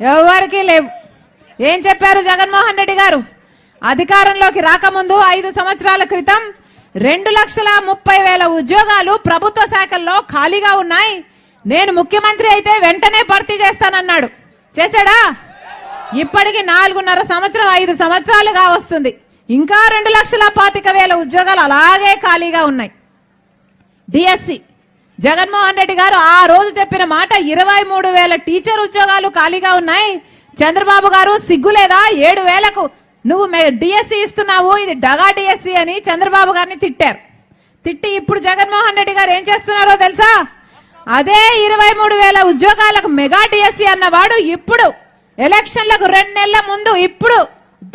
ఎవరికి లేవు. ఏం చెప్పారు జగన్మోహన్ రెడ్డి గారు? అధికారంలోకి రాకముందు ఐదు సంవత్సరాల క్రితం రెండు లక్షల ముప్పై వేల ఉద్యోగాలు ప్రభుత్వ శాఖల్లో ఖాళీగా ఉన్నాయి. నేను ముఖ్యమంత్రి అయితే వెంటనే భర్తీ చేస్తానన్నాడు. చేశాడా? ఇప్పటికి నాలుగున్నర సంవత్సరం ఐదు సంవత్సరాలుగా వస్తుంది. ఇంకా రెండు లక్షల పాతిక వేల ఉద్యోగాలు అలాగే ఖాళీగా ఉన్నాయి. డిఎస్సి. జగన్మోహన్ రెడ్డి గారు ఆ రోజు చెప్పిన మాట ఇరవై మూడు వేల టీచర్ ఉద్యోగాలు ఖాళీగా ఉన్నాయి. చంద్రబాబు గారు సిగ్గులేదా? ఏడు వేలకు నువ్వు డిఎస్సి ఇస్తున్నావు. ఇది డగా డిఎస్సి అని చంద్రబాబు గారిని తిట్టారు. తిట్టి ఇప్పుడు జగన్మోహన్ రెడ్డి గారు ఏం చేస్తున్నారో తెలుసా? అదే ఇరవై మూడు వేల ఉద్యోగాలకు మెగా డిఎస్సి అన్నవాడు ఇప్పుడు. ఎలక్షన్లకు రెండు నెలల ముందు ఇప్పుడు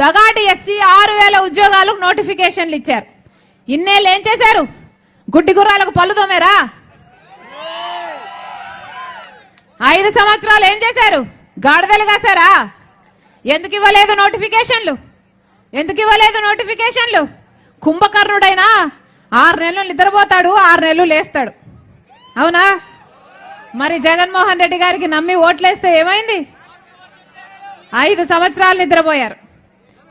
దగా డిఎస్సి ఆరు వేల ఉద్యోగాలకు నోటిఫికేషన్లు ఇచ్చారు. ఇన్నేళ్ళు ఏం చేశారు? గుడ్డి గుర్రాలకు పళ్ళు తోమేరా? ఐదు సంవత్సరాలు ఏం చేశారు? గాడిదలు కాసారా ఎందుకు ఇవ్వలేదు నోటిఫికేషన్లు? ఎందుకు ఇవ్వలేదు నోటిఫికేషన్లు? కుంభకర్ణుడైనా ఆరు నెలలు నిద్రపోతాడు ఆరు నెలలు లేస్తాడు. అవునా? మరి జగన్మోహన్ రెడ్డి గారికి నమ్మి ఓట్లేస్తే ఏమైంది? ఐదు సంవత్సరాలు నిద్రపోయారు.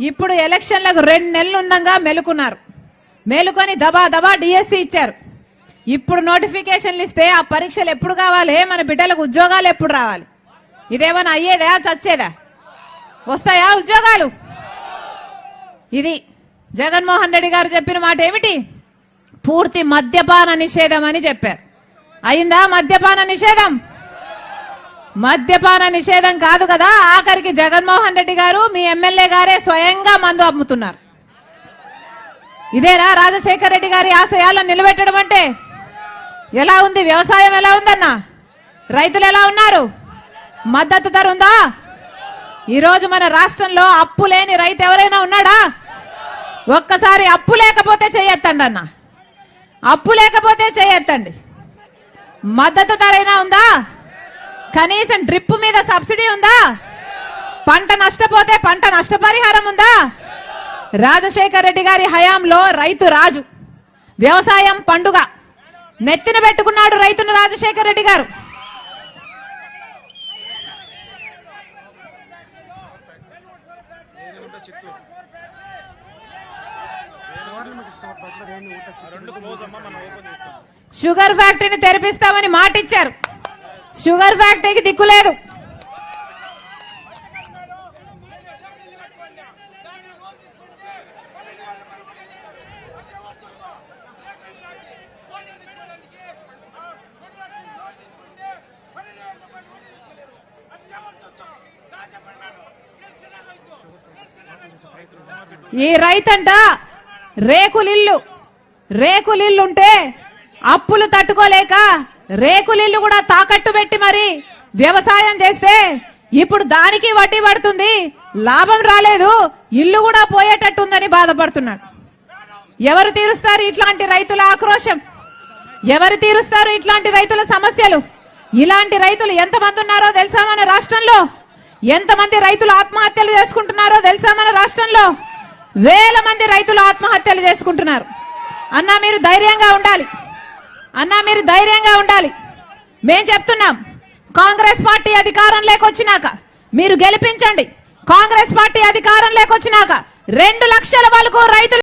ఇప్పుడు ఎలక్షన్లకు రెండు నెలలు ఉండగా మెలుకున్నారు. మేలుకొని దబా దబా డిఎస్సి ఇచ్చారు. ఇప్పుడు నోటిఫికేషన్లు ఇస్తే ఆ పరీక్షలు ఎప్పుడు కావాలి? మన బిడ్డలకు ఉద్యోగాలు ఎప్పుడు రావాలి? ఇదేమైనా అయ్యేదా? చచ్చేదా? వస్తాయా ఉద్యోగాలు? ఇది జగన్మోహన్ రెడ్డి గారు చెప్పిన మాట ఏమిటి? పూర్తి మద్యపాన నిషేధం అని చెప్పారు. అయిందా మద్యపాన నిషేధం? మద్యపాన నిషేధం కాదు కదా. ఆఖరికి జగన్మోహన్ రెడ్డి గారు మీ ఎమ్మెల్యే గారే స్వయంగా మందు అమ్ముతున్నారు. ఇదేనా రాజశేఖర రెడ్డి గారి ఆశయాలను నిలబెట్టడం అంటే? ఎలా ఉంది? వ్యవసాయం ఎలా ఉందన్న? రైతులు ఎలా ఉన్నారు? మద్దతు ధర ఉందా? ఈరోజు మన రాష్ట్రంలో అప్పు లేని రైతు ఎవరైనా ఉన్నాడా? ఒక్కసారి అప్పు లేకపోతే చేయొత్తండి అన్న. అప్పు లేకపోతే చేయొత్తండి మద్దతు ధర అయినా ఉందా? కనీసం డ్రిప్ మీద సబ్సిడీ ఉందా? పంట నష్టపోతే పంట నష్టపరిహారం ఉందా? రాజశేఖర రెడ్డి గారి హయాంలో రైతు రాజు. వ్యవసాయం పండుగ. నెత్తిన పెట్టుకున్నాడు రైతును రాజశేఖర్ రెడ్డి గారు. షుగర్ ఫ్యాక్టరీని తెరిపిస్తామని మాటిచ్చారు. షుగర్ ఫ్యాక్టరీకి దిక్కు ఈ రైతంట రేకులిల్లు రేకులిల్లుంటే అప్పులు తట్టుకోలేక రేకులిల్లు కూడా తాకట్టు పెట్టి మరి వ్యవసాయం చేస్తే ఇప్పుడు దానికి వడ్డీ పడుతుంది లాభం రాలేదు ఇల్లు కూడా పోయేటట్టుందని బాధపడుతున్నాడు. ఎవరు తీరుస్తారు ఇట్లాంటి రైతుల ఆక్రోశం? ఎవరు తీరుస్తారు ఇట్లాంటి రైతుల సమస్యలు? ఇలాంటి రైతులు ఎంతమంది ఉన్నారో తెలుసా మన రాష్ట్రంలో? ఎంతమంది రైతులు ఆత్మహత్యలు చేసుకుంటున్నారో తెలుసా మన రాష్ట్రంలో? వేల మంది రైతులు ఆత్మహత్యలు చేసుకుంటున్నారు. అన్నా మీరు ధైర్యంగా ఉండాలి. అన్నా మీరు ధైర్యంగా ఉండాలి. మేం చెప్తున్నాం కాంగ్రెస్ పార్టీ అధికారం లేకొచ్చినాక మీరు గెలిపించండి. కాంగ్రెస్ పార్టీ అధికారం లేకొచ్చినాక రెండు లక్షల వరకు రైతులు